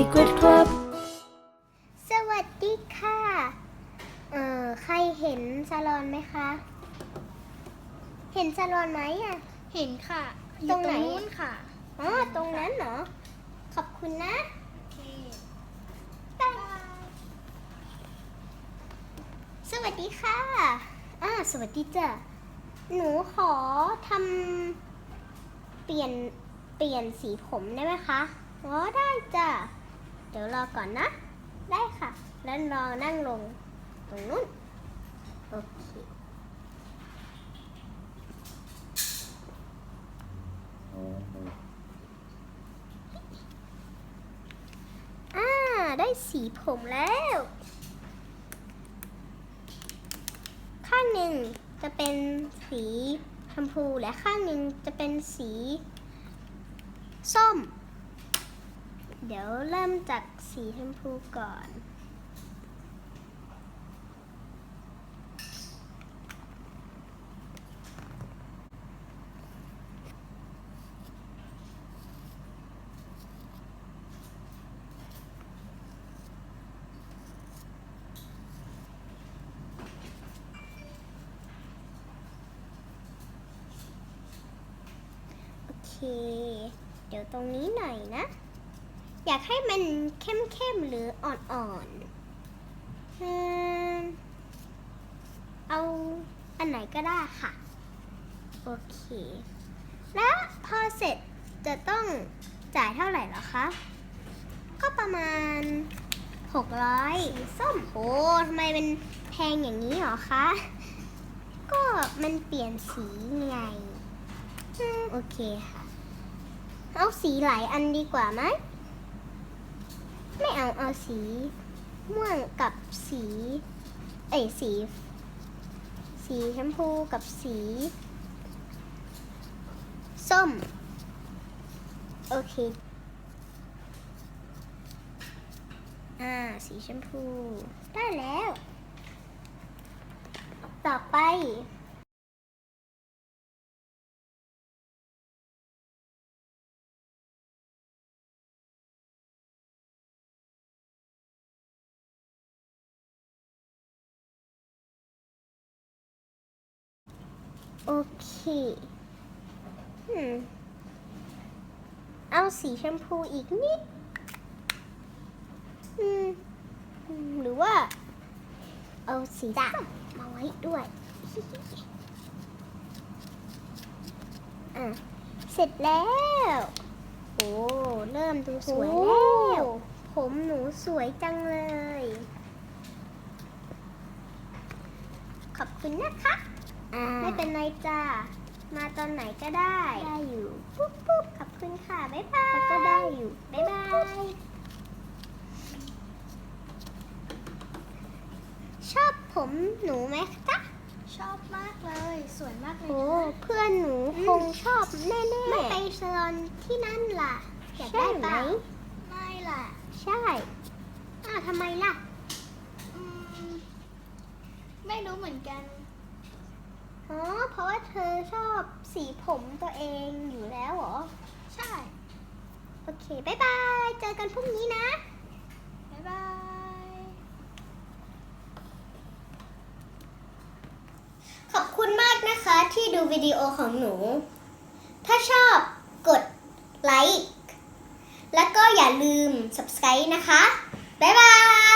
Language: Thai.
Secret Club สวัสดีค่ะ เอ่อ ใครเห็นซาลอนไหมคะ เห็นซาลอนไหมอะ เห็นค่ะตรงไหนอยู่นู้นค่ะ อ๋อ ตรงนั้นเหรอ ขอบคุณนะโอเคบายสวัสดีค่ะ อ่า สวัสดีจ้ะ หนูขอทำเปลี่ยน เปลี่ยนสีผมได้ไหมคะ อ๋อ ได้จ้ะเดี๋ยวรอก่อนนะ ได้ค่ะ แล้วรอนั่งลงตรงนู้น โอเคอ่า ได้สีผมแล้ว ข้างหนึ่งจะเป็นสีชมพูและข้างหนึ่งจะเป็นสี ส้ม เดี๋ยวเริ่มจากสีชมพูก่อน โอเค เดี๋ยวตรงนี้หน่อยนะ อยากให้มันเข้มๆหรืออ่อนๆอืมเอาอันไหนก็ได้ค่ะ โอเค แล้วพอเสร็จจะต้องจ่ายเท่าไหร่หรอคะ ก็ประมาณ 600 ส้มโอ้ทำไมเป็นแพงอย่างนี้หรอคะ ก็มันเปลี่ยนสีไงโอเคค่ะ เอาสีหลายอันดีกว่าไหม ไม่เอาเอาสีม่วงกับสี เอ้ยสี สีแชมพูกับสี ส้ม โอเค อ่า สีแชมพู ได้แล้ว ต่อไป โอเคอืมเอาสีแชมพูอีกนิด อืม หรือว่า เอาสีส้มมาไว้ด้วย อะ เสร็จแล้ว โอ้ เริ่มดูสวยแล้ว ผมหนูสวยจังเลย ขอบคุณนะคะ ไม่เป็นไรจ้า มาตอนไหนก็ได้ ได้อยู่ปุ๊บปุ๊บขอบคุณค่ะ บ๊ายบายก็ได้อยู่ บ๊ายบาย ชอบผมหนูไหมจ๊ะชอบมากเลย สวยมากเลยโอ้นะเพื่อนหนูคงชอบแน่ๆไม่ไปซาลอนที่นั่นล่ะอยากได้ไหมไม่ล่ะใช่ อ้าวทำไมล่ะ อืมไม่รู้เหมือนกัน อ๋อ เพราะว่าเธอชอบสีผมตัวเองอยู่แล้วเหรอ ใช่ โอเค บ๊ายบาย เจอกันพรุ่งนี้นะ บ๊ายบาย ขอบคุณมากนะคะที่ดูวิดีโอของหนู ถ้าชอบกดไลค์ แล้วก็อย่าลืม subscribe นะคะ บ๊ายบาย